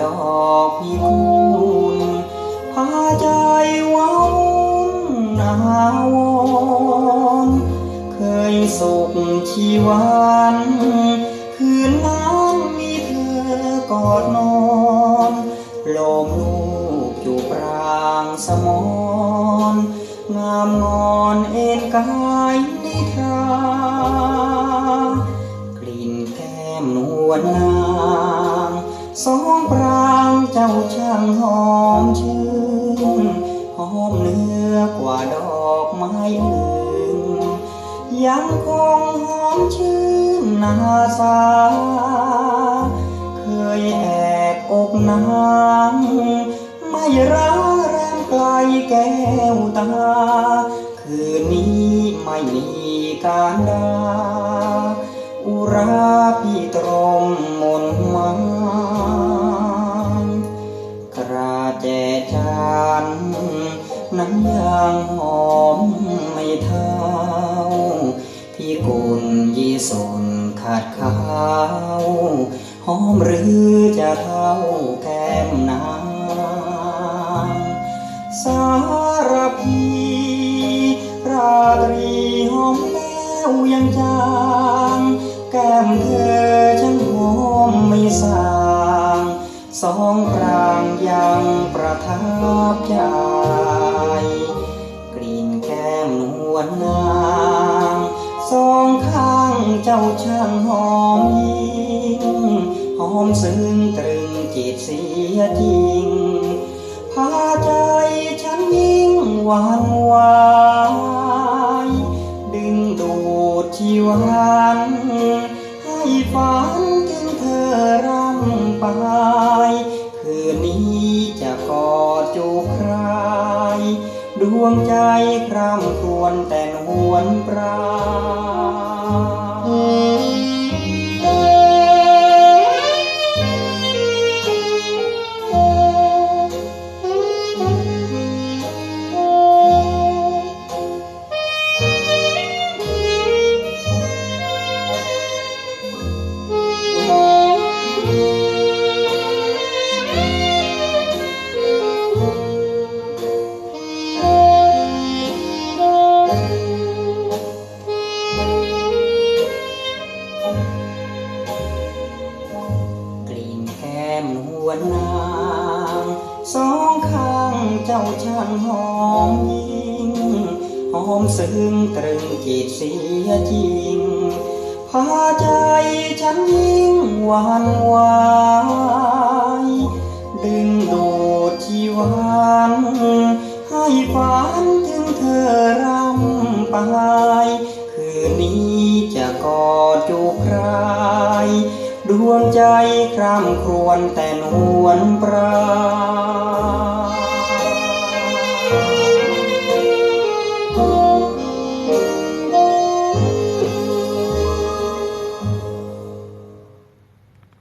ดอกพิกุลพาใจว้าวนาวรเคยสุขชีวันคืนนั้นมีเธอกอดนอนลมลูกจูบปรางสมอนงามงอนเอ็นกายนิทรากลิ่นแก้มนวลนา สองปรางเจ้าช่างหอมชื่นหอมเนื้อกว่าดอกไม้อื่นยังคงหอมชื่นนาสาเคยแอบอกนางไม่รักแรมไกลแก้วตา คืนนี้ไม่มีการดาอุราพี่ตรมมนมัง นั้นยังหอมไม่เท่า พี่กุลยีสุนขาดขาวหอมหรือจะเท่าแก้มนางสาร วลนางสองข้างเจ้าช่างหอมยิ่งหอมซึ้งตรึงจิตเสียจริงพาใจฉันยิ่งหวานวายดึงดูดชีวัน ใจคร่ำครวญแต่นวนปรา มนวลนางสองข้างเจ้าช่างหอมยิ่งหอมซึ้งตรึงจิตเสียจริงพาใจฉันยิ่งหวานไหวายดึงดูดชีวันให้ฝันถึงเธอรำไปคืนนี้จะกอดจูบใคร ดวงใจคร่ำครวญแต่นวลปรา